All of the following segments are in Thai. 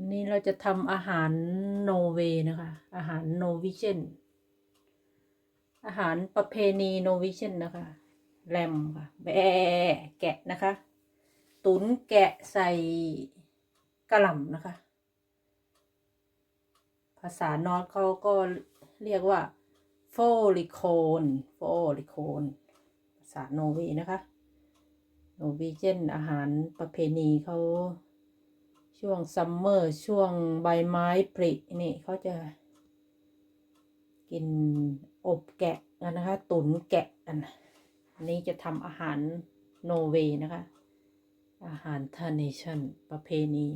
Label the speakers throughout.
Speaker 1: อันนี้เราจะทำอาหารโนเวย์นะคะ อาหารโนวิเชนอาหารประเพณีโนวิเชนนะคะแรมค่ะแบะแกะนะคะ ตุนแกะใส่กระหล่ำนะคะ ภาษานอร์เขาก็เรียกว่าโฟลิโคนโฟลิโคนภาษาโนเวย์นะคะ โนวีเจนอาหารประเพณีเขา ช่วงซัมเมอร์ช่วงใบไม้ผลินี่เขาจะกินอบแกะกันนะคะ ตุ๋นแกะกันอันนี้จะทำอาหารโนเวย์นะคะ อาหารทาเนชั่นประเพณี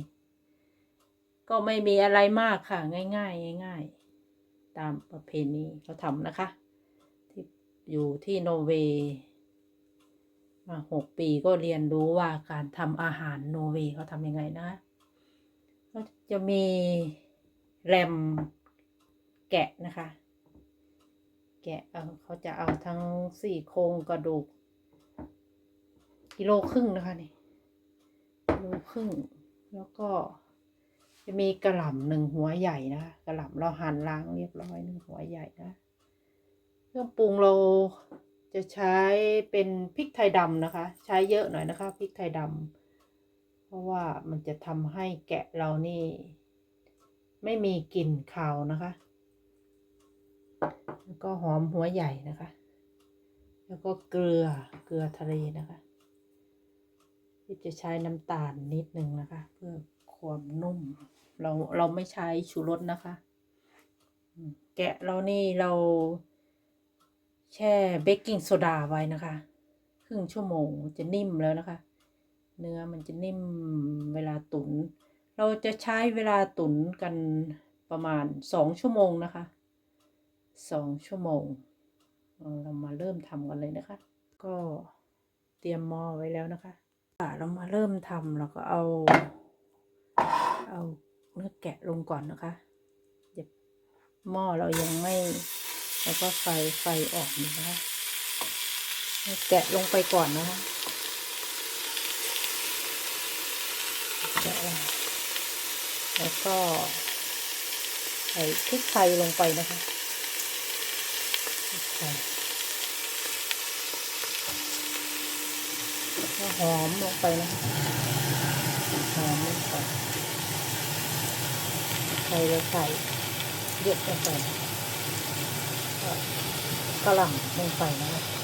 Speaker 1: ก็ไม่มีอะไรมากค่ะ ง่ายๆง่ายๆตามประเพณีเขาทำนะคะ ที่อยู่ที่โนเวย์มาหกปีก็เรียนรู้ว่าการทำอาหารโนเวย์เขาทำยังไงนะ ก็จะมีแรมแกะนะคะ แกะเอาเขาจะเอาทั้งสี่โครงกระดูก กิโลครึ่งนะคะนี่กิโลครึ่ง แล้วก็จะมีกระหล่ำหนึ่งหัวใหญ่นะกระหล่ำเราหั่นล้างเรียบร้อยหนึ่งหัวใหญ่นะเครื่องปรุงเราจะใช้เป็นพริกไทยดำนะคะ ใช้เยอะหน่อยนะคะพริกไทยดำ ราะว่ามันจะทำให้แกะเรานี่ ไม่มีกลิ่นคาวนะคะ แล้วก็หอมหัวใหญ่นะคะ แล้วก็เกลือเกลือทะเลนะคะที่จะใช้น้ำตาลนิดนึงนะคะ เพื่อความนุ่ม เราเราไม่ใช้ชูรสนะคะ แกะเรานี่เราแช่เบกกิ้งโซดาไว้นะคะ ครึ่งชั่วโมงจะนิ่มแล้วนะคะ เนื้อมันจะนิ่มเวลาตุน เราจะใช้เวลาตุนกันประมาณสองชั่วโมงนะคะสองชั่วโมง เรามาเริ่มทำกันเลยนะคะ ก็เตรียมหม้อไว้แล้วนะคะเรามาเริ่มทำเราก็เอา เอาเนื้อแกะลงก่อนนะคะเดี๋ยวหม้อเรายังไม่ แล้วก็ไฟไฟออกนะคะแกะลงไปก่อนนะคะ แกะลงแล้วก็ใส่พริกไทยลงไปนะคะพริกไทยก็หอมลงไปนะหอมลงไปใส่ลยใส่เยอะลงไปกระหล่ำลงไปนะคะ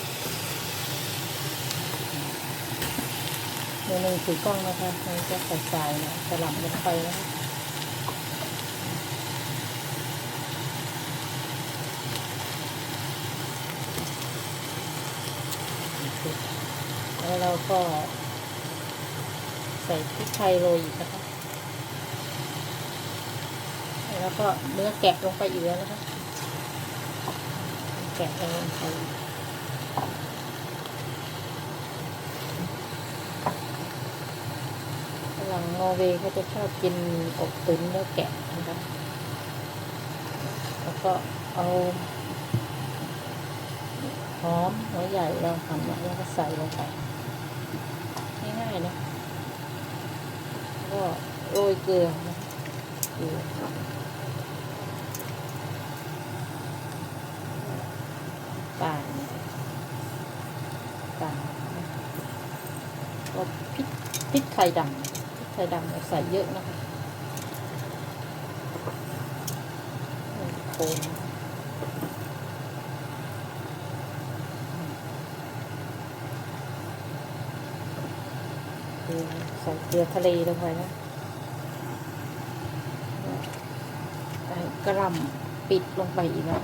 Speaker 1: เมนูถือกล้องนะคะนี่จะใส่สายนะกระหล่ำลงไปนะคะแล้วเราก็ ใส่พริกไทยโรยอีกนะคะ แล้วก็เนื้อแกะลงไปอีกแล้วนะคะ แกะลงไปฝรั่ง นอร์เวย์เขาจะชอบกินอบตุ๋นเนื้อแกะนะคะแล้วก็เอาหอมหัวใหญ่เราหั่นแล้วก็ใส่ลงไปง่ายๆนะแล้วก็โรยเกลือนะเกลือตาลตาลก็พริกพริกไทยดำ พริกไทยดำเราใส่เยอะนะคะโคนเกลือใส่เกลือทะเลลงไปนะใส่กระลำปิดลงไปอีกนะ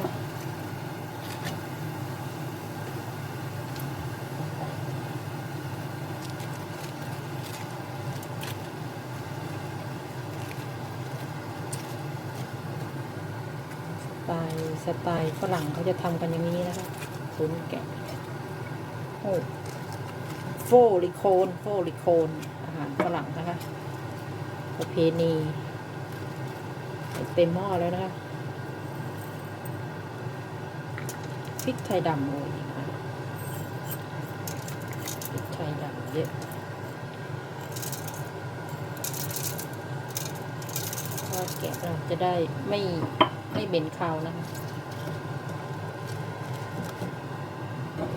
Speaker 1: ล์สไตล์ฝรั่งเขาจะทำกันอย่างนี้นะคะตุนแกะโอ้โฟลิโคนโฟลิโคนอาหารฝรั่งนะคะประเพณีเต็มหม้อแล้วนะคะพริกไทยดำโอ้ยนะคะพริกไทยดำเยอะทอดแกะเราจะได้ไม่ ไม่เหม็นคาวนะคะ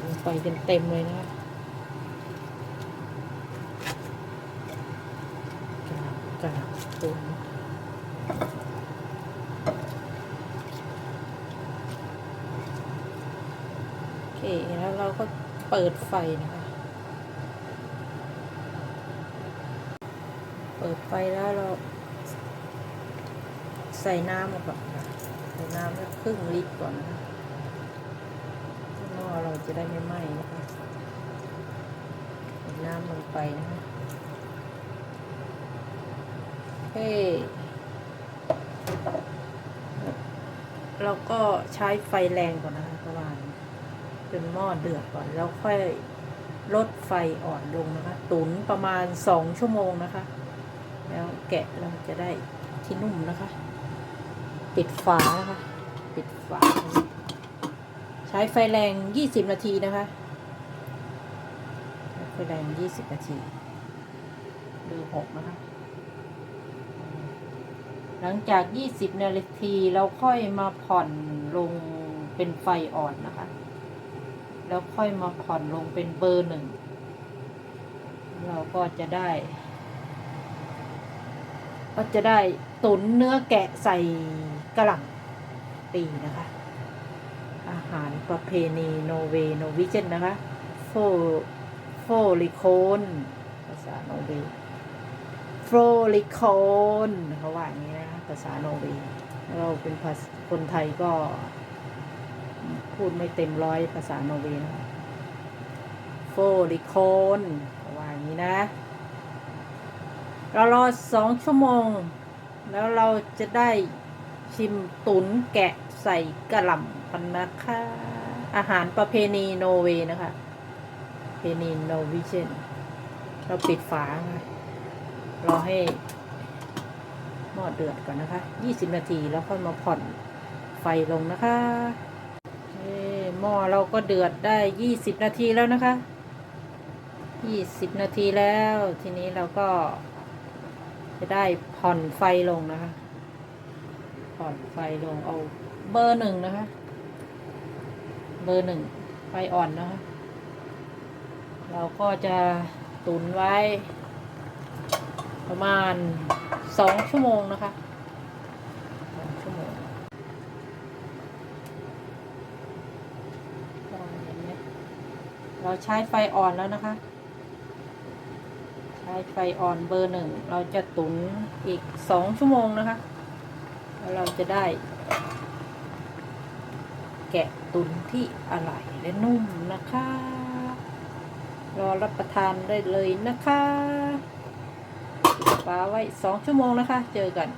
Speaker 1: ลงไปเต็มๆเลยนะคะกาบกาบตุนโอเค แล้วเราก็เปิดไฟนะคะ เปิดไฟแล้วเราใส่น้ำมาก่อนค่ะใส่ น้ำแล้วครึ่งลิตรก่อนนะคะหม้อเราจะได้ไม่ไหม้นะคะใส่น้ำลงไปนะคะเฮ้เราก็ใช้ไฟแรงก่อนนะคะประมาณจนหม้อเดือดก่อน แล้วค่อยลดไฟอ่อนลงนะคะ ตุ๋นประมาณสองชั่วโมงนะคะ แล้วแกะเราจะได้ที่นุ่มนะคะ ปิดฝานะคะ ปิดฝา ใช้ไฟแรง 20 นาทีนะคะ ไฟแรง 20 นาทีดูหกนะคะ หลังจาก 20 นาทีเราค่อยมาผ่อนลงเป็นไฟอ่อนนะคะ แล้วค่อยมาผ่อนลงเป็นเบอร์หนึ่ง เราก็จะได้ ก็จะได้ตุ๋นเนื้อแกะใส่ กล่ำปีนะคะ อาหารประเพณีโนเวโนวิเจนนะคะโฟโฟลิโคนภาษาโนเวโฟลิโคนเขาว่าอย่างนี้นะคะภาษาโนเวเราเป็นภาษาคนไทยก็ พูดไม่เต็มร้อยภาษาโนเวนะโฟลิโคนเขาว่าอย่างนี้นะ เรารอสองชั่วโมง แล้วเราจะได้ ชิมตุนแกะใส่กระหล่ำกันนะคะ อาหารประเพณีโนเวย์นะคะประเพณีโนวิเชนเราปิดฝาค่ะรอให้หม้อเดือดก่อนนะคะ 20 นาทีแล้วค่อยมาผ่อนไฟลงนะคะหม้อเราก็เดือดได้ 20 นาทีแล้วนะคะ 20 นาทีแล้ว ทีนี้เราก็จะได้ผ่อนไฟลงนะคะ ผ่อนไฟลงเอาเบอร์หนึ่งนะคะ เบอร์หนึ่งไฟอ่อนนะคะ เราก็จะตุนไว้ ประมาณสองชั่วโมงนะคะสองชั่วโมงก็อย่างนี้เราใช้ไฟอ่อนแล้วนะคะใช้ไฟอ่อนเบอร์หนึ่ง เราจะตุนอีกสองชั่วโมงนะคะ แล้วเราจะได้ แกะตุนที่อร่อยและนุ่มนะคะ รอรับประทานได้เลยนะคะปิดฝาไว้สองชั่วโมงนะคะ เจอกัน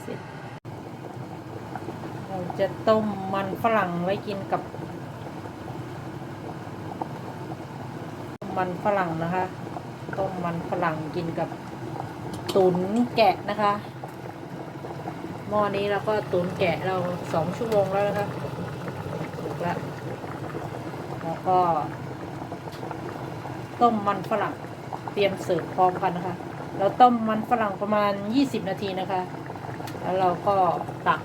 Speaker 1: เสร็จเราจะต้มมันฝรั่งไว้กินกับ มันฝรั่งนะคะ ต้มมันฝรั่งกินกับ ตุนแกะนะคะ หม้อนี้เราก็ตุนแกะเราสองชั่วโมงแล้วนะคะถูกแล้วแล้วก็ ต้มมันฝรั่งเตรียมเสิร์ฟพร้อมกันนะคะ เราต้มมันฝรั่งประมาณ 20 นาทีนะคะ แล้วเราก็ตัก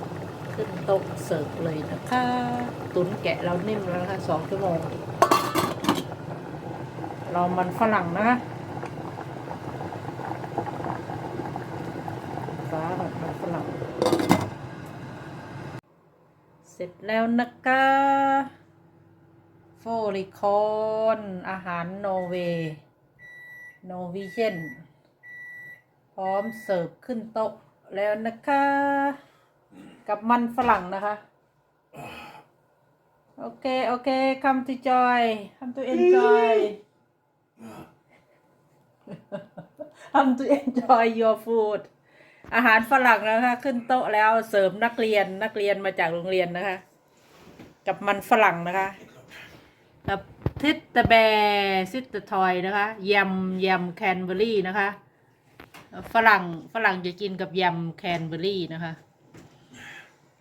Speaker 1: ขึ้นโต๊ะเสิร์ฟเลยนะคะตุนแกะเรานิ่มแล้วนะคะสองชั่วโมง เรามันฝรั่งนะคะฟ้าแบบมันฝรั่ง เส ร็จแล้วนะคะโฟลิคอนอาหารโนเวโนวิเชนพร้อมเสิร์ฟขึ้นโต๊ะแล้วนะคะ กับมันฝรั่งนะคะ โอเค โอเค come to joy come to enjoy come to enjoy your food อาหารฝรั่งนะคะ ขึ้นโต๊ะแล้วเสริมนักเรียนนักเรียนมาจากโรงเรียนนะคะ กับมันฝรั่งนะคะกับทิตเตอร์แบรซิตเตอร์ทอยนะคะยำยำแคนเบอรี่นะคะ ฝรั่งฝรั่งจะกินกับยำแคนเบอรี่นะคะ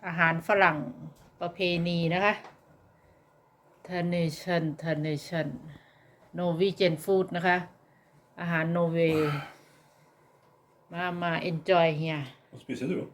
Speaker 1: อาหารฝรั่งประเพณีนะคะทเนชันทเนชันโนวีเจนฟู้ดนะคะ อาหารโนเว มา มา enjoy เฮีย
Speaker 2: Vad spiser du då?